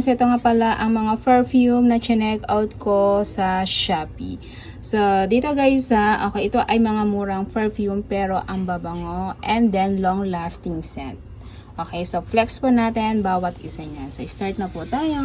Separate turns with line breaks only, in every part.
sense, ito nga pala ang mga perfume na chinek out ko sa Shopee. So, dito guys, ha, okay, ito ay mga murang perfume pero ang babango and then long-lasting scent. Okay, so flex po natin bawat isa niyan. So, start na po tayo.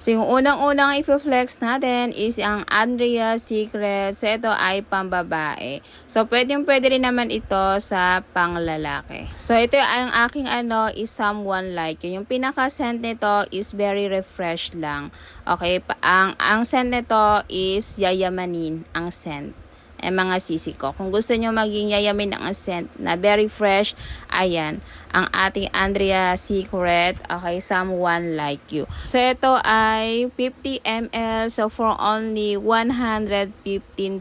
So, yung unang-unang i-flex natin is ang Andrea Secret. So, ito ay pambabae. So, pwedeng pwede rin naman ito sa panglalaki. So, ito ang aking ano is someone like you. Yung pinaka-scent nito is very refresh lang. Okay, ang, ang scent nito is yayamanin ang scent eh, mga sisi ko. Kung gusto nyo maging yayamin ng scent na very fresh, ayan, ang ating Andrea Secret, okay, someone like you. So, ito ay 50 ml, so for only 115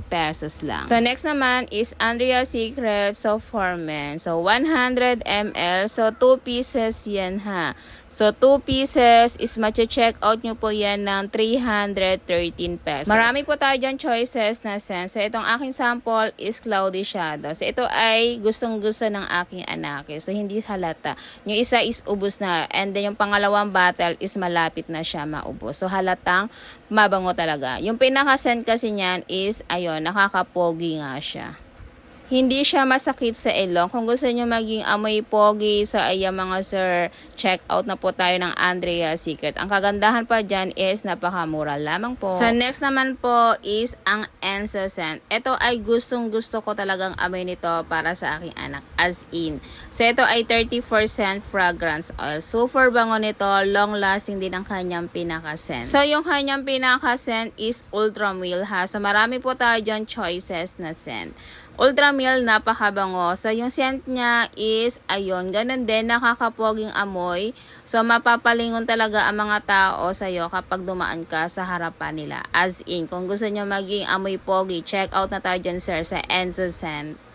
pesos lang. So, next naman is Andrea Secret, so for men. So, 100 ml, so 2 pieces yan ha. So, 2 pieces is mache-check out nyo po yan ng 313 pesos. Marami po tayo dyan choices na scent. So, itong aking sample is Cloudy Shadow. So, ito ay gustong-gusto ng aking anak. So, hindi halata. Yung isa is ubos na. And then, yung pangalawang bottle is malapit na siya maubos. So, halatang mabango talaga. Yung pinaka-scent kasi niyan is, ayun, nakakapogi nga siya. Hindi siya masakit sa ilong. Kung gusto niyo maging amoy pogi, so ayan mga sir, check out na po tayo ng Andrea Secret. Ang kagandahan pa dyan is napakamura lamang po. So next naman po is ang Enso Scent. Ito ay gustong gusto ko talagang amoy nito para sa aking anak. As in. So ito ay 34% fragrance oil. Super bango nito. Long lasting din ang kanyang pinaka-scent. So yung kanyang pinaka-scent is Ultra Mild ha. So marami po tayo dyan choices na scent. Ultra Mild, napakabango. So, yung scent niya is, ayun, ganun din, nakakapoging amoy. So, mapapalingon talaga ang mga tao sa'yo kapag dumaan ka sa harapan nila. As in, kung gusto nyo maging amoy pogi, check out na tayo dyan, sir, sa Enzo Scent.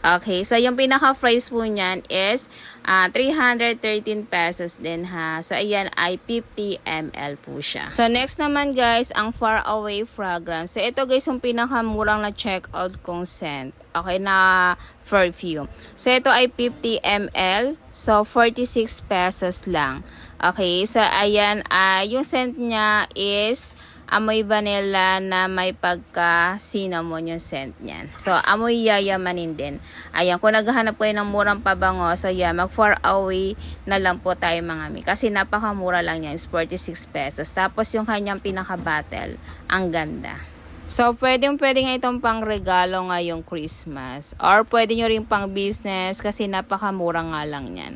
Okay, so yung pinaka-price po niyan is ah, 313 pesos din ha. So ayan ay 50 ml po siya. So next naman guys, ang Far Away Fragrance. So ito guys yung pinakamurang na check out kong scent. Okay, na perfume. So ito ay 50 ml. So 46 pesos lang. Okay, so ayan, ah, yung scent niya is amoy vanilla na may pagka cinnamon yung scent niyan. So, amoy yayamanin din. Ayan, kung naghahanap kayo ng murang pabango, so yeah, mag far away na lang po tayo mga mi. Kasi napakamura lang is 46 pesos. Tapos yung kanyang pinaka-battle, ang ganda. So, pwedeng pwede nga itong pang regalo ngayong Christmas. Or pwede nyo rin pang business kasi napakamura nga lang yan.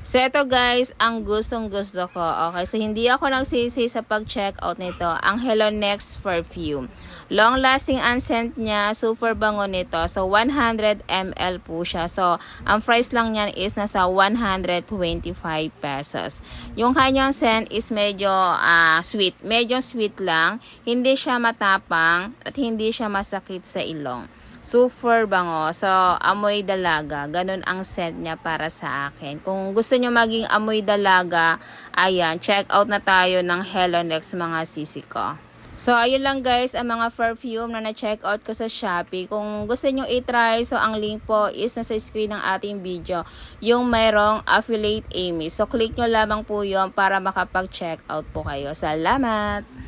So, ito guys, ang gustong gusto ko. Okay, so hindi ako nagsisi sa pag-check out nito. Ang Hello Next perfume. Long lasting ang scent niya. Super bango nito. So, 100 ml po siya. So, ang price lang niyan is nasa 125 pesos. Yung kanyang scent is medyo ah, sweet. Medyo sweet lang. Hindi siya matapang at hindi siya masakit sa ilong. Super bango. So, amoy dalaga. Ganun ang scent niya para sa akin. Kung gusto nyo maging amoy dalaga, ayan, check out na tayo ng Hello Next mga sisi ko. So, ayun lang guys, ang mga perfume na na-check out ko sa Shopee. Kung gusto nyo i-try, so ang link po is nasa screen ng ating video. Yung mayroong affiliate Amy. So, click nyo lamang po yon para makapag-check out po kayo. Salamat!